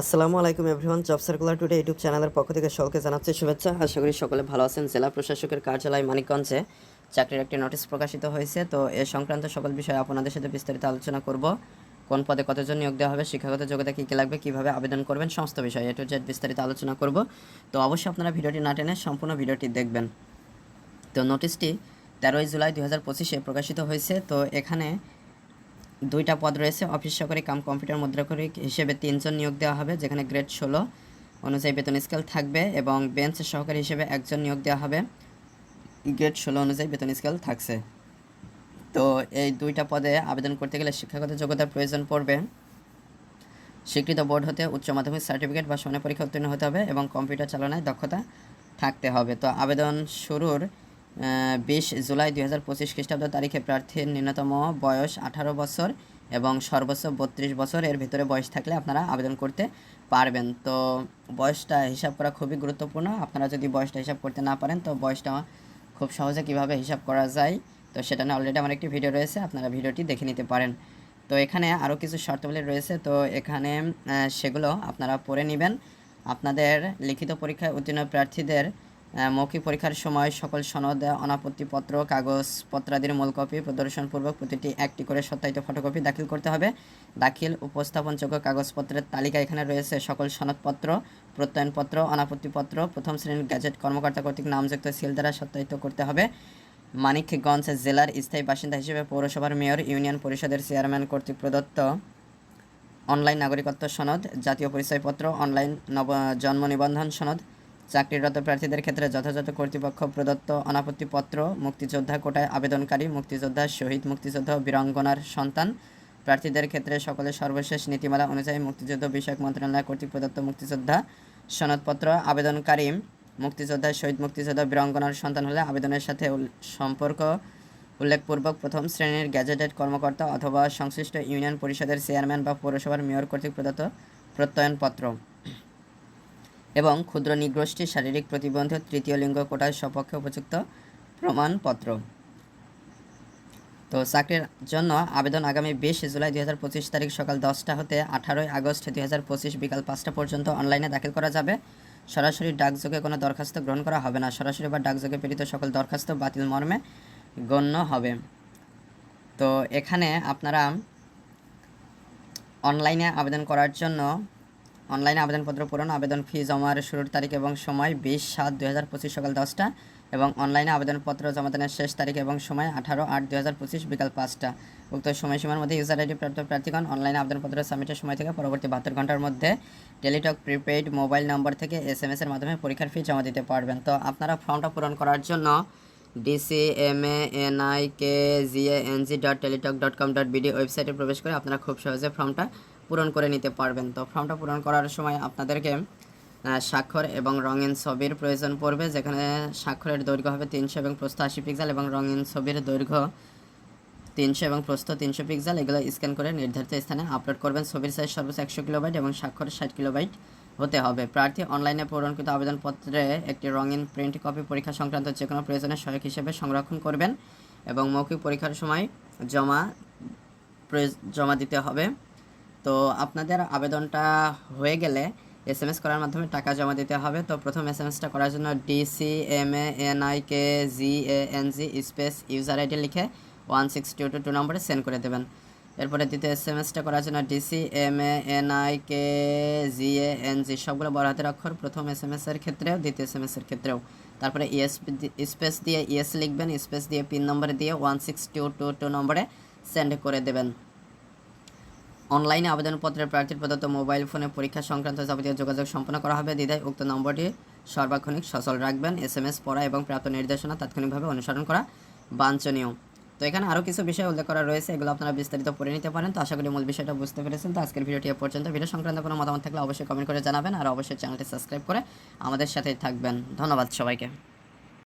আসসালামু আলাইকুম everyone, job circular today YouTube চ্যানেলের পক্ষ থেকে সকলকে জানাচ্ছি শুভেচ্ছা। আশা করি সকলে ভালো আছেন। জেলা প্রশাসকের কার্যালয় মানিকগঞ্জে চাকরির একটি নোটিশ প্রকাশিত হয়েছে। তো এ সংক্রান্ত সকল বিষয়ে আপনাদের সাথে বিস্তারিত আলোচনা করব। কোন পদে কতজন নিয়োগ দেওয়া হবে, শিক্ষাগত যোগ্যতা কী কী লাগবে, কীভাবে আবেদন করবেন, সমস্ত বিষয়ে এ টু জেড বিস্তারিত আলোচনা করব। তো অবশ্যই আপনারা ভিডিওটি না টেনে সম্পূর্ণ ভিডিওটি দেখবেন। তো নোটিশটি তেরোই জুলাই দুই হাজার পঁচিশে প্রকাশিত হয়েছে। তো এখানে দুইটা পদ রয়েছে। অফিস সহকারী কাম কম্পিউটার মুদ্রাক্ষরিক হিসেবে তিনজন নিয়োগ দেওয়া হবে, যেখানে গ্রেড ষোলো অনুযায়ী বেতন স্কেল থাকবে এবং বেঞ্চ সহকারী হিসেবে একজন নিয়োগ দেওয়া হবে। গ্রেড ষোলো অনুযায়ী বেতন স্কেল থাকছে। তো এই দুইটা পদে আবেদন করতে গেলে শিক্ষাগত যোগ্যতার প্রয়োজন পড়বে। স্বীকৃত বোর্ড হতে উচ্চ মাধ্যমিক সার্টিফিকেট বা সমানের পরীক্ষা উত্তীর্ণ হতে হবে এবং কম্পিউটার চালনায় দক্ষতা থাকতে হবে। তো আবেদন শুরুর বিশ জুলাই দুই হাজার পঁচিশ খ্রিস্টাব্দ তারিখে প্রার্থীর ন্যূনতম বয়স আঠারো বছর এবং সর্বোচ্চ বত্রিশ বছর। এর ভিতরে বয়স থাকলে আপনারা আবেদন করতে পারবেন। তো বয়সটা হিসাব করা খুবই গুরুত্বপূর্ণ। আপনারা যদি বয়সটা হিসাব করতে না পারেন, তো বয়সটা খুব সহজে কীভাবে হিসাব করা যায়, তো সেটা নিয়ে অলরেডি আমার একটি ভিডিও রয়েছে, আপনারা ভিডিওটি দেখে নিতে পারেন। তো এখানে আরও কিছু শর্তাবলী রয়েছে। তো এখানে সেগুলো আপনারা পড়ে নেবেন। আপনাদের লিখিত পরীক্ষায় উত্তীর্ণ প্রার্থীদের মৌখিক পরীক্ষার সময় সকল সনদ অনাপত্তিপত্র, কাগজপত্রাদির মূল কপি প্রদর্শনপূর্বক প্রতিটি একটি করে সত্যায়িত ফটোকপি দাখিল করতে হবে। দাখিল, উপস্থাপনযোগ্য কাগজপত্রের তালিকা এখানে রয়েছে। সকল সনদপত্র, প্রত্যয়নপত্র, অনাপত্তিপত্র, প্রথম শ্রেণির গ্যাজেট কর্মকর্তা কর্তৃক নামযুক্ত সিল দ্বারা সত্যায়িত করতে হবে। মানিকগঞ্জ জেলার স্থায়ী বাসিন্দা হিসেবে পৌরসভার মেয়র, ইউনিয়ন পরিষদের চেয়ারম্যান কর্তৃক প্রদত্ত অনলাইন নাগরিকত্ব সনদ, জাতীয় পরিচয়পত্র, অনলাইন নব জন্ম নিবন্ধন সনদ চাকরিরত প্রার্থীদের ক্ষেত্রে যথাযথ কর্তৃপক্ষ প্রদত্ত অনাপত্তিপত্র, মুক্তিযোদ্ধা কোটায় আবেদনকারী, মুক্তিযোদ্ধা শহীদ, মুক্তিযোদ্ধা বীরাঙ্গনার সন্তান। প্রার্থীদের ক্ষেত্রে সকলের সর্বশেষ নীতিমালা অনুযায়ী মুক্তিযুদ্ধ বিষয়ক মন্ত্রণালয় কর্তৃক প্রদত্ত মুক্তিযোদ্ধা সনদপত্র আবেদনকারী, মুক্তিযোদ্ধা শহীদ, মুক্তিযোদ্ধা বীরাঙ্গনার সন্তান হলে আবেদনের সাথে সম্পর্ক উল্লেখপূর্বক প্রথম শ্রেণির গ্যাজেটেড কর্মকর্তা অথবা সংশ্লিষ্ট ইউনিয়ন পরিষদের চেয়ারম্যান বা পৌরসভার মেয়র কর্তৃক প্রদত্ত প্রত্যয়নপত্র। এবং ক্ষুদ্র নিগোষ্ঠী শারীরিক প্রতিবন্ধী তৃতীয় লিঙ্গ কোটায় সপক্ষে উপযুক্ত প্রমাণপত্র। তো চাকরির জন্য আবেদন আগামী বিশ জুলাই দুই হাজার পঁচিশ তারিখ সকাল দশটা হতে আঠারোই আগস্ট দুই হাজার পঁচিশ বিকাল পাঁচটা পর্যন্ত অনলাইনে দাখিল করা যাবে। সরাসরি ডাকযোগে কোনো দরখাস্ত গ্রহণ করা হবে না। সরাসরি বা ডাকযোগে প্রেরিত সকল দরখাস্ত বাতিল মর্মে গণ্য হবে। তো এখানে আপনারা অনলাইনে আবেদন করার জন্য অনলাইনে আবেদনপত্র পূরণ, আবেদন ফি জমার শুরুর তারিখ এবং সময় বিশ সাত হাজার পঁচিশ সকাল দশটা এবং অনলাইনে আবেদনপত্র জমা জমাদানের শেষ তারিখ এবং সময় আঠারো আট দুই হাজার পঁচিশ বিকাল পাঁচটা। উক্ত সময়সীমার মধ্যে ইউজার আইডি প্রাপ্ত প্রার্থীগণ অনলাইনে আবেদনপত্র সাবমিটের সময় থেকে পরবর্তী বাহাত্তর ঘণ্টার মধ্যে টেলিটক প্রিপেইড মোবাইল নম্বর থেকে এস এম এসের মাধ্যমে পরীক্ষার ফি জমা দিতে পারবেন। তো আপনারা ফর্মটা পূরণ করার জন্য DC M A N I K G A N G dot Teletalk dot com dot BD ওয়েবসাইটে প্রবেশ করে আপনারা খুব সহজে ফর্মটা পূরণ করে নিতে পারবেন। তো ফর্মটা পূরণ করার সময় আপনাদেরকে স্বাক্ষর এবং রঙিন ছবির প্রয়োজন পড়বে, যেখানে স্বাক্ষরের দৈর্ঘ্য হবে তিনশো এবং প্রস্থ আশি পিক্সেল এবং রঙিন ছবির দৈর্ঘ্য তিনশো এবং প্রস্থ তিনশো পিক্সেল এগুলো স্ক্যান করে নির্ধারিত স্থানে আপলোড করবেন। ছবির সাইজ সর্বোচ্চ একশো কিলোবাইট এবং স্বাক্ষর ষাট কিলোবাইট হতে হবে। প্রার্থী অনলাইনে পূরণকৃত আবেদনপত্রে একটি রঙিন প্রিন্ট কপি পরীক্ষা সংক্রান্ত যে কোনো প্রয়োজনের সহায়ক হিসেবে সংরক্ষণ করবেন এবং মৌখিক পরীক্ষার সময় জমা জমা দিতে হবে। তো আপনাদের আবেদনটা হয়ে গেলে এস এম এস করার মাধ্যমে টাকা জমা দিতে হবে। তো প্রথম এস এম এসটা করার জন্য DC M A N I K G A N G space user ID লিখে one six two two two নম্বরে সেন্ড করে দেবেন। এরপরে দ্বিতীয় এস এম এসটা করার জন্য DC M A N I K G A N G সবগুলো বড় হাতের অক্ষর প্রথম এস এম এস এর ক্ষেত্রেও, দ্বিতীয় এস এম এস এর ক্ষেত্রেও। তারপরে ইএস স্পেস দিয়ে ইএস লিখবেন, স্পেস দিয়ে পিন নম্বরে দিয়ে one six two two two নম্বরে সেন্ড করে দেবেন। অনলাইনে আবেদনপত্রের প্রার্থীর প্রদত্ত মোবাইল ফোনে পরীক্ষা সংক্রান্ত যাবতীয় যোগাযোগ সম্পন্ন করা হবে। দ্বিধায় উক্ত নম্বরটি সর্বাক্ষণিক সচল রাখবেন। এস এম এস পড়া এবং প্রাপ্ত নির্দেশনা তাৎক্ষণিকভাবে অনুসরণ করা বাঞ্ছনীয়। তো এখানে আরও কিছু বিষয় উল্লেখ করা রয়েছে, এগুলো আপনারা বিস্তারিত পড়ে নিতে পারেন। তো আশা করি মূল বিষয়টা বুঝতে পেরেছেন। তো আজকের ভিডিওটি এ পর্যন্ত। ভিডিও সংক্রান্ত কোনো মতামত থাকলে অবশ্যই কমেন্ট করে জানাবেন। আর অবশ্যই চ্যানেলটি সাবস্ক্রাইব করে আমাদের সাথেই থাকবেন। ধন্যবাদ সবাইকে।